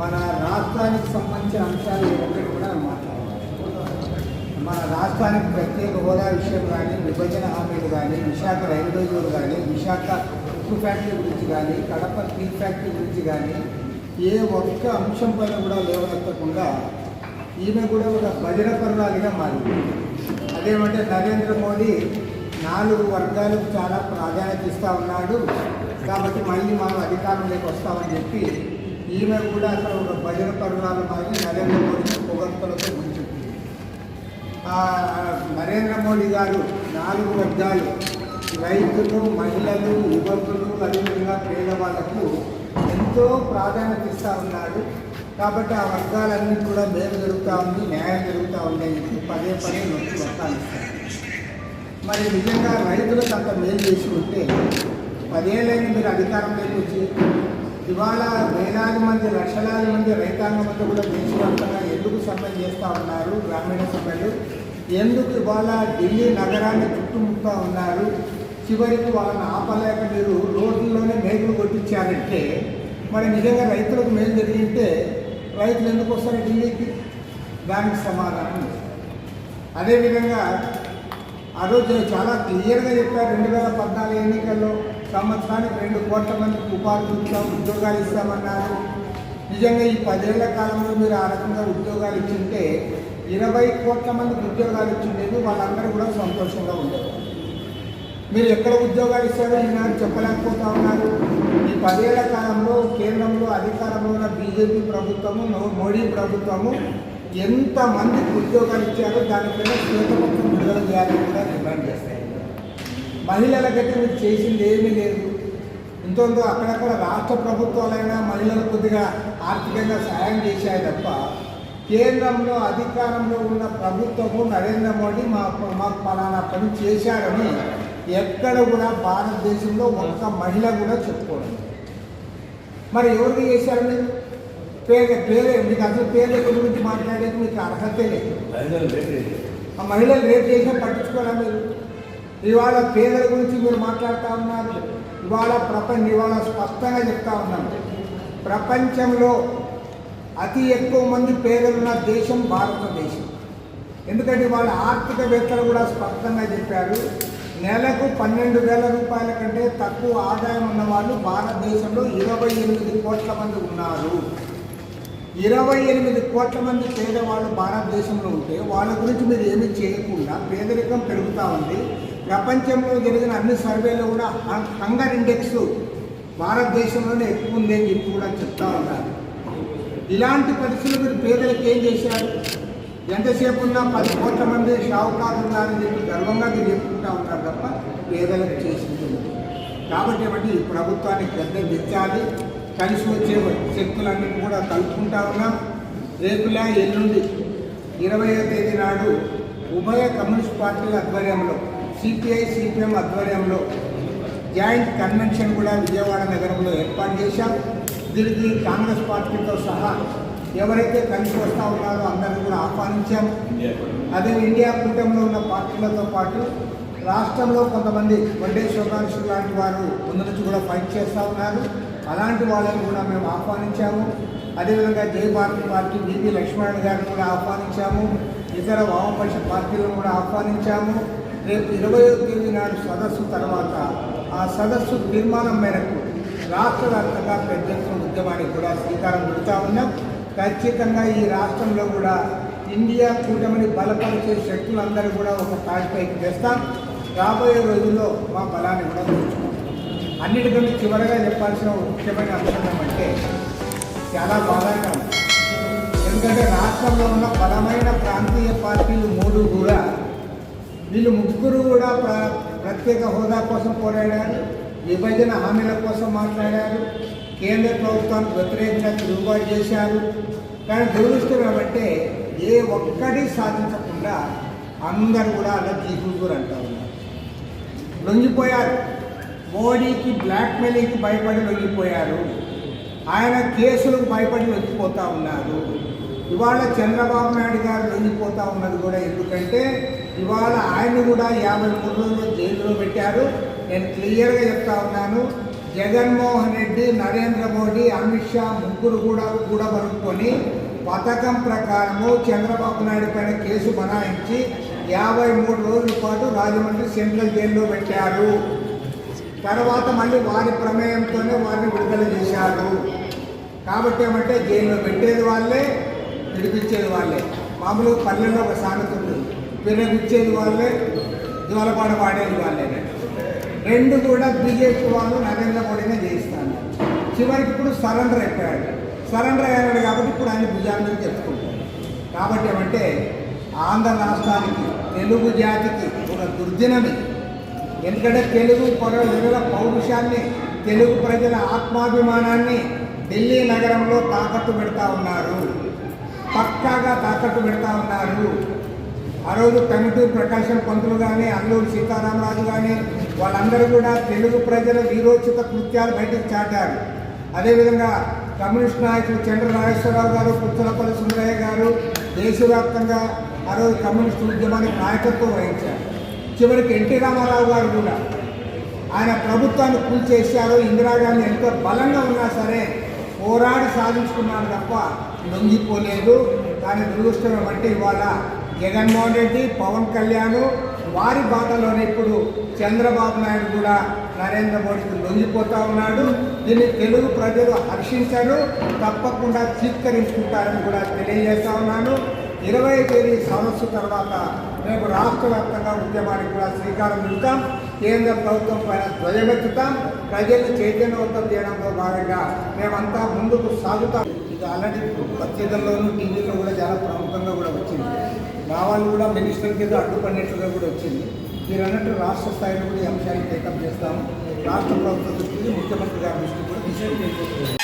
మన రాష్ట్రానికి సంబంధించిన అంశాలు ఏవన్నీ కూడా మాట్లాడాలి. మన రాష్ట్రానికి ప్రత్యేక హోదా విషయం కానీ విభజన హామీలు కానీ విశాఖ రైల్వే జోన్ కానీ విశాఖ ఉక్కు ఫ్యాక్టరీ గురించి కానీ కడప టీ ఫ్యాక్టరీ గురించి కానీ ఏ ఒక్క అంశం పైన కూడా లేవనెత్తకుండా ఈమె కూడా ఒక భజన పరురాలిగా మారింది. అదేమంటే నరేంద్ర మోడీ నాలుగు వర్గాలకు చాలా ప్రాధాన్యత ఇస్తూ ఉన్నాడు. కాబట్టి మళ్ళీ మనం అధికారంలోకి వస్తామని చెప్పి ఈమె కూడా అక్కడ ఒక భజన పరురాలు మాది నరేంద్ర మోడీ పొగడ్తలతో ముంచెత్తింది నరేంద్ర మోడీ గారు నాలుగు వర్గాలు రైతులు మహిళలు యువకులు అదేవిధంగా పేదవాళ్ళకు ఎంతో ప్రాధాన్యత ఇస్తూ ఉన్నాడు కాబట్టి ఆ వర్గాలన్నీ కూడా మేలు జరుగుతూ ఉంది న్యాయం జరుగుతూ ఉంది పదే పదే నొప్పి వస్తాను మరి నిజంగా రైతులకు అంత మేలు చేసుకుంటే ఉంటే పదేళ్ళైంది మీరు అధికారంలోకి వచ్చి ఇవాళ వేలాది మంది లక్షలాది మంది రైతాంగం అంతా కూడా దేశవ్యాప్తంగా ఎందుకు సమ్మె చేస్తూ ఉన్నారు గ్రామీణ సమ్మెలు ఎందుకు ఇవాళ ఢిల్లీ నగరాన్ని చుట్టుముట్టా ఉన్నారు? చివరికి వాళ్ళని ఆపలేక మీరు రోడ్లలోనే మేకులు కొట్టించారంటే మరి నిజంగా రైతులకు మేలు జరిగింటే రైతులు ఎందుకు వస్తారు ఢిల్లీకి? దానికి సమాధానం. అదేవిధంగా ఆ రోజు చాలా క్లియర్గా చెప్పారు రెండు వేల పద్నాలుగు ఎన్నికల్లో సంవత్సరానికి రెండు కోట్ల మందికి ఉపాధి ఇస్తాం ఉద్యోగాలు ఇస్తామన్నారు. నిజంగా ఈ పదేళ్ళ కాలంలో మీరు ఆ రకంగా ఉద్యోగాలు ఇచ్చింటే ఇరవై కోట్ల మందికి ఉద్యోగాలు ఇచ్చిండేది వాళ్ళందరూ కూడా సంతోషంగా ఉండేవారు. మీరు ఎక్కడ ఉద్యోగాలు ఇస్తారో ఈనాడు చెప్పలేకపోతా ఉన్నారు. ఈ పదేళ్ళ కాలంలో కేంద్రంలో అధికారంలో ఉన్న బీజేపీ ప్రభుత్వము మోడీ ప్రభుత్వము ఎంతమందికి ఉద్యోగాలు ఇచ్చారో దానిపైన శ్వేతపత్రం విడుదల చేయాలని కూడా డిమాండ్ చేస్తాయి. మహిళలకైతే మీరు చేసింది ఏమీ లేదు. ఇంతలో అక్కడక్కడ రాష్ట్ర ప్రభుత్వాలైనా మహిళలకు కొద్దిగా ఆర్థికంగా సహాయం చేశాయి తప్ప కేంద్రంలో అధికారంలో ఉన్న ప్రభుత్వము నరేంద్ర మోడీ మా మాకు పలానా పని చేశారని ఎక్కడ కూడా భారతదేశంలో ఒక్క మహిళ కూడా చెప్పుకోవడం మరి ఎవరికి చేశారు మీరు పేద పేద మీకు అసలు పేదల గురించి మాట్లాడేది? మీకు అర్హతే లేదు. ఆ మహిళలు రేపు చేసినా పట్టించుకోరా మీరు? ఇవాళ పేదల గురించి మీరు మాట్లాడుతూ ఉన్నారు. ఇవాళ ప్రపంచ ఇవాళ స్పష్టంగా చెప్తా ఉన్నాను ప్రపంచంలో అతి ఎక్కువ మంది పేదలున్న దేశం భారతదేశం. ఎందుకంటే వాళ్ళ ఆర్థికవేత్తలు కూడా స్పష్టంగా చెప్పారు నెలకు పన్నెండు వేల రూపాయల కంటే తక్కువ ఆదాయం ఉన్న వాళ్ళు భారతదేశంలో ఇరవై ఎనిమిది కోట్ల మంది ఉన్నారు. ఇరవై ఎనిమిది కోట్ల మంది పేదవాళ్ళు భారతదేశంలో ఉంటే వాళ్ళ గురించి మీరు ఏమి చేయకుండా పేదరికం పెరుగుతూ ఉంది. ప్రపంచంలో జరిగిన అన్ని సర్వేలో కూడా హంగర్ ఇండెక్స్ భారతదేశంలోనే ఎక్కువ ఉంది అని చెప్పి కూడా చెప్తా ఉన్నారు. ఇలాంటి పరిస్థితులు మీరు పేదలకు ఏం చేశారు? ఎంతసేపు ఉన్నా పది కోట్ల మంది షావుకారు ఉన్నారని చెప్పి గర్వంగా మీరు చెప్పుకుంటా ఉన్నారు తప్ప పేదలకు చేసింది కాబట్టి ఏమంటే ఈ ప్రభుత్వానికి పెద్ద తెచ్చాలి కలిసి వచ్చే శక్తులన్నీ కూడా కలుపుకుంటా ఉన్నాం. రేపులా ఎల్లుండి ఇరవయో తేదీ నాడు ఉభయ కమ్యూనిస్ట్ పార్టీల ఆధ్వర్యంలో సిపిఐ సిపిఎం ఆధ్వర్యంలో జాయింట్ కన్వెన్షన్ కూడా విజయవాడ నగరంలో ఏర్పాటు చేశాం. దీనికి కాంగ్రెస్ పార్టీతో సహా ఎవరైతే కలిసి వస్తూ ఉన్నారో అందరినీ కూడా ఆహ్వానించాం. అదే ఇండియా కూటమిలో ఉన్న పార్టీలతో పాటు రాష్ట్రంలో కొంతమంది వడ్డే శోభాంశు లాంటి వారు ముందు నుంచి కూడా ఫైట్ చేస్తూ ఉన్నారు. అలాంటి వాళ్ళని కూడా మేము ఆహ్వానించాము. అదేవిధంగా జై భారతి పార్టీ బీపీ లక్ష్మణ్ గారిని కూడా ఆహ్వానించాము. ఇతర వామపక్ష పార్టీలను కూడా ఆహ్వానించాము. రేపు ఇరవయో తేదీ నాడు సదస్సు తర్వాత ఆ సదస్సు తీర్మానం మేరకు రాష్ట్ర వ్యాప్తంగా పెద్ద ఉద్యమానికి కూడా శ్రీకారం చుడుతూ ఉన్నాం. ఖచ్చితంగా ఈ రాష్ట్రంలో కూడా ఇండియా కూటమిని బలపరిచే శక్తులందరూ కూడా ఒక తాటిపైకి తెస్తాం. రాబోయే రోజుల్లో మా బలాన్ని కూడా పెంచుకుంటాం అన్నిటికంటే చివరగా చెప్పాల్సిన ముఖ్యమైన అంశం అంటే చాలా బాధాకరం. ఎందుకంటే రాష్ట్రంలో ఉన్న బలమైన ప్రాంతీయ పార్టీలు మూడు కూడా వీళ్ళు ముగ్గురు కూడా ప్ర ప్రత్యేక హోదా కోసం పోరాడారు విభజన హామీల కోసం మాట్లాడారు కేంద్ర ప్రభుత్వానికి వ్యతిరేకంగా తిరుగుబాటు చేశారు. కానీ దురదృష్టం ఏమంటే ఏ ఒక్కటి సాధించకుండా అందరూ కూడా అలా జీకుగురు అంటూ ఉన్నారు. లొంగిపోయారు. మోడీకి బ్లాక్మెయిలింగ్కి భయపడి లొంగిపోయారు. ఆయన కేసులకు భయపడి లొంగిపోతూ ఉన్నారు. ఇవాళ చంద్రబాబు నాయుడు గారు లొంగిపోతూ ఉన్నది కూడా ఎందుకంటే ఇవాళ ఆయన కూడా యాభై మూడు రోజులు జైల్లో పెట్టారు. నేను క్లియర్గా చెప్తా ఉన్నాను. జగన్మోహన్ రెడ్డి నరేంద్ర మోడీ అమిత్ షా ముగ్గురు కూడా కూడా పథకం ప్రకారము చంద్రబాబు నాయుడు పైన కేసు బనాయించి యాభై మూడు రోజుల పాటు రాజమండ్రి సెంట్రల్ జైల్లో పెట్టారు. తర్వాత మళ్ళీ వారి ప్రమేయంతోనే వారిని విడుదల చేశారు. కాబట్టి ఏమంటే జైల్లో పెట్టేది వాళ్ళే. విడిపించేది వాళ్ళే. మామూలుగా పల్లెల్లో ఒక సామెత ఉంటుంది వాళ్ళే జోలపాట పాడేది వాళ్ళే. రెండు కూడా బీజేపీ వాళ్ళు నరేంద్ర మోడీనే చేయిస్తాను చివరికి ఇప్పుడు సరెండర్ అయిపోయాడు. సరెండర్ అయ్యాడు కాబట్టి ఇప్పుడు ఆయన భుజాల మీద చెప్పుకుంటాడు కాబట్టి ఏమంటే ఆంధ్ర రాష్ట్రానికి తెలుగు జాతికి ఒక దుర్దినం ఎందుకంటే తెలుగు ప్రజల పౌరుషాన్ని తెలుగు ప్రజల ఆత్మాభిమానాన్ని ఢిల్లీ నగరంలో తాకట్టు పెడతా ఉన్నారు. పక్కాగా తాకట్టు పెడతా ఉన్నారు. ఆ రోజు కమిటూరు ప్రకాశం పంతులు కానీ అల్లూరు సీతారామరాజు కానీ వాళ్ళందరూ కూడా తెలుగు ప్రజల వీరోచిత కృత్యాలు బయటకు చాటారు. అదేవిధంగా కమ్యూనిస్ట్ నాయకులు చంద్ర నాగేశ్వరరావు గారు పుచ్చలపల్లి సుందరయ్య గారు దేశవ్యాప్తంగా ఆ రోజు కమ్యూనిస్ట్ ఉద్యమానికి నాయకత్వం వహించారు. చివరికి ఎన్టీ రామారావు గారు కూడా ఆయన ప్రభుత్వాన్ని కూల్చేశారు ఇందిరాగాంధీ ఎంతో బలంగా ఉన్నా సరే పోరాడి సాధించుకున్నాడు తప్ప లొంగిపోలేదు. కానీ దురదృష్టం అంటే ఇవాళ జగన్మోహన్ రెడ్డి పవన్ కళ్యాణ్ వారి బాటలోనే ఇప్పుడు చంద్రబాబు నాయుడు కూడా నరేంద్ర మోడీకి లొంగిపోతా ఉన్నాడు. దీన్ని తెలుగు ప్రజలు హర్షించారు. తప్పకుండా చిత్కరించుకుంటారని కూడా తెలియజేస్తా ఉన్నాను. ఇరవై తేదీ సదస్సు తర్వాత రేపు రాష్ట్ర వ్యాప్తంగా ఉద్యమానికి కూడా శ్రీకారం చుడతాం. కేంద్ర ప్రభుత్వం పైన ధ్వజమెత్తుతాం. ప్రజల్ని చైతన్యవంతం చేయడంలో భాగంగా మేమంతా ముందుకు సాగుతాం. ఆల్రెడీ పత్రికల్లోనూ టీవీలో కూడా చాలా ప్రముఖంగా కూడా వచ్చింది. మా వాళ్ళు కూడా మినిస్టర్ కింద అడ్డుపడినట్లుగా కూడా వచ్చింది. మీరు అన్నట్టు రాష్ట్ర స్థాయిలో కూడా ఈ అంశాన్ని టేకప్ చేస్తాము. రాష్ట్ర ప్రభుత్వ దృష్టికి ముఖ్యమంత్రి గారి దృష్టికి కూడా తీసుకెళ్తాం